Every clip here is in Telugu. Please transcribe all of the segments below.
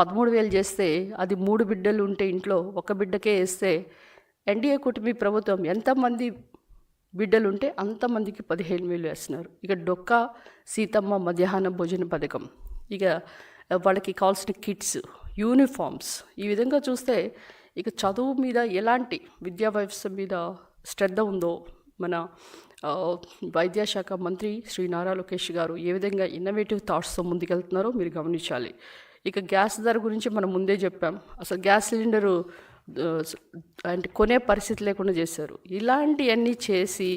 పదమూడు వేలు చేస్తే అది మూడు బిడ్డలు ఉంటే ఇంట్లో ఒక బిడ్డకే వేస్తే ఎన్డీఏ కూటమి ప్రభుత్వం ఎంతమంది బిడ్డలు ఉంటే అంతమందికి పదిహేను వేలు వేస్తున్నారు. ఇక డొక్క సీతమ్మ మధ్యాహ్న భోజన పథకం. ఇక వాళ్ళకి కావాల్సిన కిట్స్ యూనిఫామ్స్ ఈ విధంగా చూస్తే ఇక చదువు మీద ఎలాంటి విద్యా వ్యవస్థ మీద శ్రద్ధ ఉందో మన వైద్యశాఖ మంత్రి శ్రీ నారా లోకేష్ గారు ఏ విధంగా ఇన్నోవేటివ్ థాట్స్తో ముందుకెళ్తున్నారో మీరు గమనించాలి. ఇక గ్యాస్ ధర గురించి మనం ముందే చెప్పాం. అసలు గ్యాస్ సిలిండరు అంటే కొనే పరిస్థితి లేకుండా చేశారు. ఇలాంటివన్నీ చేసి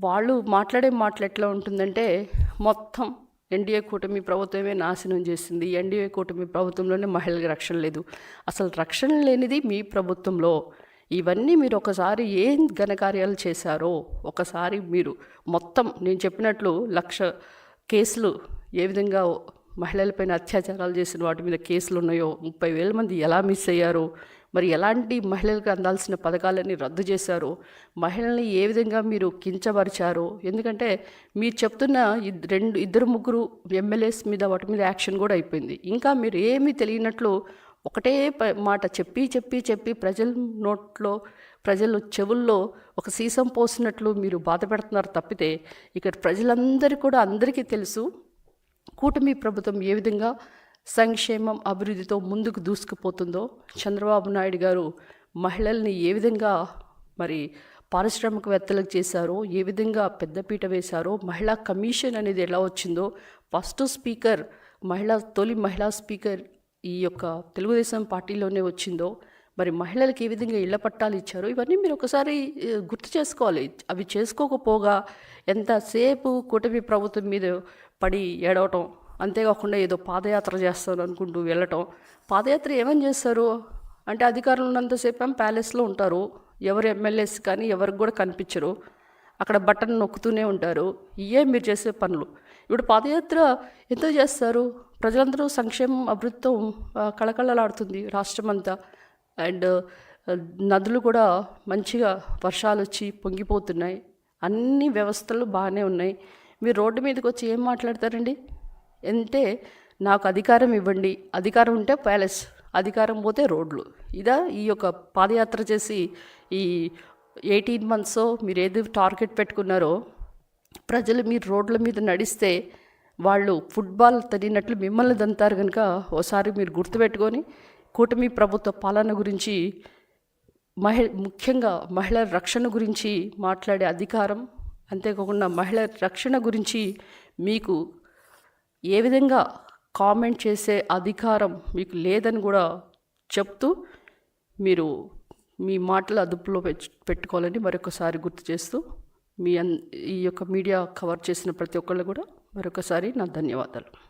వాళ్ళు మాట్లాడే మాటలు ఎట్లా ఉంటుందంటే మొత్తం ఎన్డీఏ కూటమి ప్రభుత్వమే నాశనం చేసింది. ఎన్డీఏ కూటమి ప్రభుత్వంలోనే మహిళలకు రక్షణ లేదు. అసలు రక్షణ లేనిది మీ ప్రభుత్వంలో. ఇవన్నీ మీరు ఒకసారి ఏం ఘనకార్యాలు చేశారో ఒకసారి మీరు మొత్తం నేను చెప్పినట్లు లక్ష కేసులు ఏ విధంగా మహిళలపైన అత్యాచారాలు చేసిన వాటి మీద కేసులు ఉన్నాయో ముప్పై వేల మంది ఎలా మిస్ అయ్యారో మరి ఎలాంటి మహిళలకు అందాల్సిన పథకాలన్నీ రద్దు చేశారో మహిళల్ని ఏ విధంగా మీరు కించపరిచారో? ఎందుకంటే మీరు చెప్తున్న రెండు ఇద్దరు ముగ్గురు ఎమ్మెల్యేస్ మీద వాటి మీద యాక్షన్ కూడా అయిపోయింది. ఇంకా మీరు ఏమీ తెలియనట్లు ఒకటే ప- మాట చెప్పి చెప్పి చెప్పి ప్రజల నోట్లో ప్రజల చెవుల్లో ఒక సీసం పోసినట్లు మీరు బాధ పెడుతున్నారు తప్పితే ఇక్కడ ప్రజలందరూ కూడా అందరికీ తెలుసు కూటమి ప్రభుత్వం ఏ విధంగా సంక్షేమం అభివృద్ధితో ముందుకు దూసుకుపోతుందో చంద్రబాబు నాయుడు గారు మహిళల్ని ఏ విధంగా మరి పారిశ్రామికవేత్తలకు చేశారో ఏ విధంగా పెద్దపీట వేశారో మహిళా కమిషన్ అనేది ఎలా వచ్చిందో ఫస్ట్ స్పీకర్ మహిళా తొలి మహిళా స్పీకర్ ఈ యొక్క తెలుగుదేశం పార్టీలోనే వచ్చిందో మరి మహిళలకు ఏ విధంగా ఇళ్ళ పట్టాలు ఇచ్చారో ఇవన్నీ మీరు ఒకసారి గుర్తు చేసుకోవాలి. అవి చేసుకోకపోగా ఎంతసేపు కూటమి ప్రభుత్వం మీద పడి ఏడవటం. అంతేకాకుండా ఏదో పాదయాత్ర చేస్తాను అనుకుంటూ వెళ్ళటం. పాదయాత్ర ఏమని చేస్తారు? అంటే అధికారులు ఉన్నంతసేపు ప్యాలెస్లో ఉంటారు. ఎవరు ఎమ్మెల్యేస్ కానీ ఎవరికి కూడా కనిపించరు. అక్కడ బటన్ నొక్కుతూనే ఉంటారు. ఇవే మీరు చేసే పనులు. ఇప్పుడు పాదయాత్ర ఎంతో చేస్తారు? ప్రజలందరూ సంక్షేమం అభివృద్ధితో కళకళలాడుతుంది రాష్ట్రం అంతా అండ్ నదులు కూడా మంచిగా వర్షాలు వచ్చి పొంగిపోతున్నాయి. అన్ని వ్యవస్థలు బాగానే ఉన్నాయి. మీరు రోడ్డు మీదకి వచ్చి ఏం మాట్లాడతారండి? అంటే నాకు అధికారం ఇవ్వండి. అధికారం ఉంటే ప్యాలెస్ అధికారం పోతే రోడ్లు. ఇదా ఈ యొక్క పాదయాత్ర చేసి ఈ ఎయిటీన్ మంత్స్ మీరు ఏది టార్గెట్ పెట్టుకున్నారో ప్రజలు మీరు రోడ్ల మీద నడిస్తే వాళ్ళు ఫుట్బాల్ తడినట్లు మిమ్మల్ని దంతారు కనుక ఓసారి మీరు గుర్తుపెట్టుకొని కూటమి ప్రభుత్వ పాలన గురించి మహి ముఖ్యంగా మహిళల రక్షణ గురించి మాట్లాడే అధికారం అంతేకాకుండా మహిళల రక్షణ గురించి మీకు ఏ విధంగా కామెంట్ చేసే అధికారం మీకు లేదని కూడా చెప్తూ మీరు మీ మాటలు అదుపులో పెట్టుకోవాలని మరొకసారి గుర్తు చేస్తూ మీ అన్ ఈ యొక్క మీడియా కవర్ చేసిన ప్రతి ఒక్కళ్ళు కూడా మరొకసారి నా ధన్యవాదాలు.